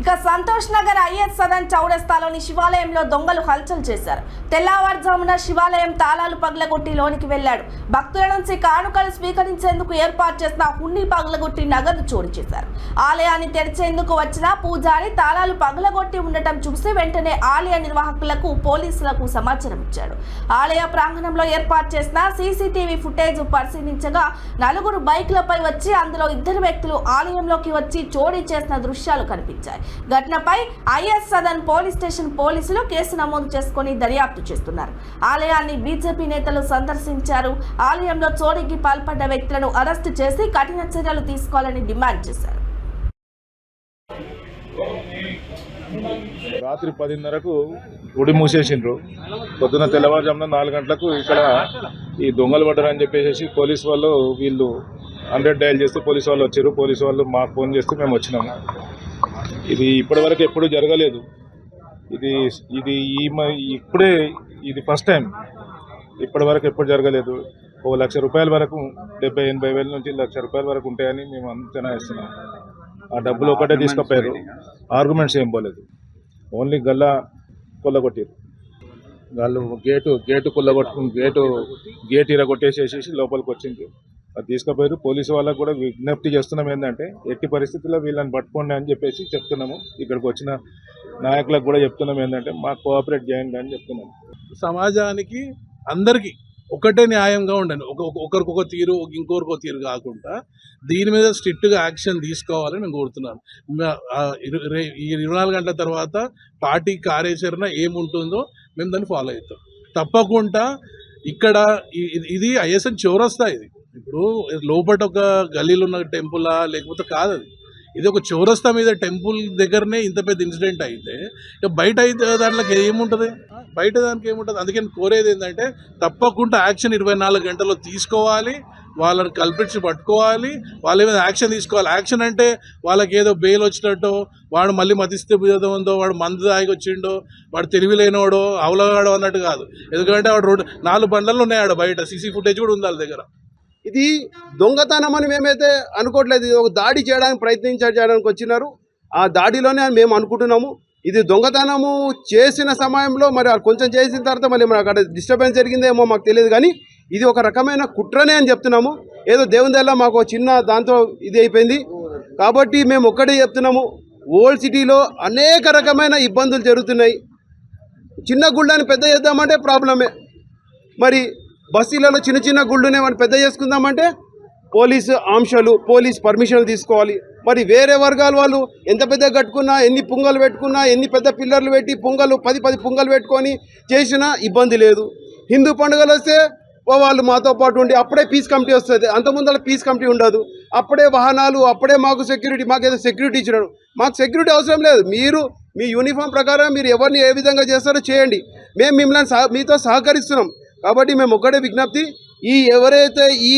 ఇక సంతోష్ నగర్ ఐఎస్ సదన్ చౌరస్తాలోని శివాలయంలో దొంగలు హల్చల్ చేశారు. తెల్లవారుజామున శివాలయం తాళాలు పగలగొట్టి లోనికి వెళ్ళాడు భక్తుల నుంచి కానుకలు స్వీకరించేందుకు ఏర్పాటు చేసిన హుండీ పగలగొట్టి నగదు చోరీ చేశారు. ఆలయాన్ని తెరిచేందుకు వచ్చిన పూజారి తాళాలు పగలగొట్టి ఉండటం చూసి వెంటనే ఆలయ నిర్వాహకులకు పోలీసులకు సమాచారం ఇచ్చాడు. ఆలయ ప్రాంగణంలో ఏర్పాటు చేసిన సీసీటీవీ ఫుటేజ్ పరిశీలించగా నలుగురు బైక్లపై వచ్చి అందులో ఇద్దరు వ్యక్తులు ఆలయంలోకి వచ్చి చోరీ చేసిన దృశ్యాలు కనిపించాయి. ఘటనపై ఐఎస్ సదన్ పోలీస్ స్టేషన్ పోలీసులు కేసు నమోదు చేసుకుని దర్యాప్తు చేస్తున్నారు. ఆలయాన్ని బీజేపీ నేతలు సందర్శించారు. ఆలయంలో చోరీకి పాల్పడ్డ వ్యక్తులను అరెస్టు చేసి కఠిన చర్యలు తీసుకోవాలని డిమాండ్ చేశారు. రాత్రి పదిన్నరకు గుడి మూసేసిండ్రు. పొద్దున తెల్లవారుజామున నాలుగు గంటలకు ఇక్కడ ఈ దొంగలు అని చెప్పేసి పోలీస్ వాళ్ళు వీళ్ళు హండ్రెడ్ డయల్ చేస్తే పోలీసు వాళ్ళు వచ్చారు. పోలీసు వాళ్ళు మాకు ఫోన్ చేస్తే మేము వచ్చినాము. ఇది ఇప్పటివరకు ఎప్పుడు జరగలేదు. ఇది ఇది ఈ ఇప్పుడే ఇది ఫస్ట్ టైం ఇప్పటివరకు ఎప్పుడు జరగలేదు. ఓ లక్ష రూపాయల వరకు డెబ్బై ఎనభై వేల నుంచి లక్ష రూపాయల వరకు ఉంటాయని మేము అంచనా వేస్తున్నాం. ఆ డబ్బులు ఒకటే తీసుకుపోయారు. ఆర్గ్యుమెంట్స్ ఏం పోలేదు. ఓన్లీ గల్లా కొల్లగొట్టారు. వాళ్ళు గేటు గేటు కొల్లగొట్టుకుని గేటు గేట్ ఇరగొట్టేసేసేసి లోపలికి వచ్చింది అది తీసుకుపోయారు. పోలీసు వాళ్ళకు కూడా విజ్ఞప్తి చేస్తున్నాం ఏంటంటే ఎట్టి పరిస్థితుల్లో వీళ్ళని పట్టుకోండి అని చెప్పేసి చెప్తున్నాము. ఇక్కడికి వచ్చిన నాయకులకు కూడా చెప్తున్నాం ఏంటంటే మాకు కోఆపరేట్ చేయండి అని చెప్తున్నాము. సమాజానికి అందరికీ ఒకటే న్యాయంగా ఉండండి. ఒక ఒకరికొక తీరు ఇంకొకరికొక తీరు కాకుండా దీని మీద స్ట్రిక్ట్గా యాక్షన్ తీసుకోవాలని నేను కోరుతున్నాను. ఈ ఇరవై నాలుగు గంటల తర్వాత పార్టీ కార్యాచరణ ఏముంటుందో మేము దాన్ని ఫాలో అవుతాం. తప్పకుండా ఇక్కడ ఇది- ఇది ఐఎస్ఎన్ చౌరస్తా ఇది. ఇప్పుడు లోపల ఒక గల్లీలో ఉన్న టెంపులా? లేకపోతే కాదు అది ఇది ఒక చౌరస్తా మీద టెంపుల్ దగ్గరనే ఇంత పెద్ద ఇన్సిడెంట్ అయితే ఇక బయట అయితే దాంట్లోకి ఏముంటుంది? బయట దానికి ఏముంటుంది? అందుకే కోరేది ఏంటంటే తప్పకుండా యాక్షన్ ఇరవై నాలుగు గంటల్లో తీసుకోవాలి. వాళ్ళని కల్పించి పట్టుకోవాలి. వాళ్ళ మీద యాక్షన్ తీసుకోవాలి. యాక్షన్ అంటే వాళ్ళకి ఏదో బెయిల్ వచ్చినట్టో వాడు మళ్ళీ మతిస్తే ఉందో వాడు మందు దాగి వచ్చిండో వాడు తెలివి లేనివాడో అవలగాడో అన్నట్టు కాదు. ఎందుకంటే వాడు రోడ్డు నాలుగు బండ్లలో ఉన్నాయి బయట. సీసీ ఫుటేజ్ కూడా ఉంది వాళ్ళ దగ్గర. ఇది దొంగతనం అని మేమైతే అనుకోవట్లేదు. ఇది ఒక దాడి చేయడానికి ప్రయత్నించ చేయడానికి వచ్చినారు. ఆ దాడిలోనే అని మేము అనుకుంటున్నాము. ఇది దొంగతనము చేసిన సమయంలో మరి కొంచెం చేసిన తర్వాత మళ్ళీ మరి అక్కడ డిస్టర్బెన్స్ జరిగిందేమో మాకు తెలియదు కానీ ఇది ఒక రకమైన కుట్రనే అని చెప్తున్నాము. ఏదో దేవుని దల్ల మాకు ఒక చిన్న దాంతో ఇది అయిపోయింది. కాబట్టి మేము ఒక్కటే చెప్తున్నాము. ఓల్డ్ సిటీలో అనేక రకమైన ఇబ్బందులు జరుగుతున్నాయి. చిన్న గుళ్ళని పెద్ద చేద్దామంటే ప్రాబ్లమే మరి బస్సీలలో చిన్న చిన్న గుళ్ళునే మనం పెద్ద చేసుకుందామంటే పోలీసు ఆంక్షలు పోలీస్ పర్మిషన్లు తీసుకోవాలి. మరి వేరే వర్గాల వాళ్ళు ఎంత పెద్ద కట్టుకున్నా ఎన్ని పుంగలు పెట్టుకున్నా ఎన్ని పెద్ద పిల్లర్లు పెట్టి పొంగలు పది పది పొంగలు పెట్టుకొని చేసినా ఇబ్బంది లేదు. హిందూ పండుగలు వస్తే వాళ్ళు మాతో పాటు ఉండి అప్పుడే పీస్ కమిటీ వస్తుంది. అంతకుముందు అలా పీస్ కమిటీ ఉండదు. అప్పుడే వాహనాలు అప్పుడే మాకు సెక్యూరిటీ మాకు ఏదో సెక్యూరిటీ ఇచ్చినాడు. మాకు సెక్యూరిటీ అవసరం లేదు. మీరు మీ యూనిఫామ్ ప్రకారం మీరు ఎవరిని ఏ విధంగా చేస్తారో చేయండి. మేము మిమ్మల్ని సహ మీతో సహకరిస్తున్నాం. కాబట్టి మేము ఒక్కడే విజ్ఞప్తి ఈ ఎవరైతే ఈ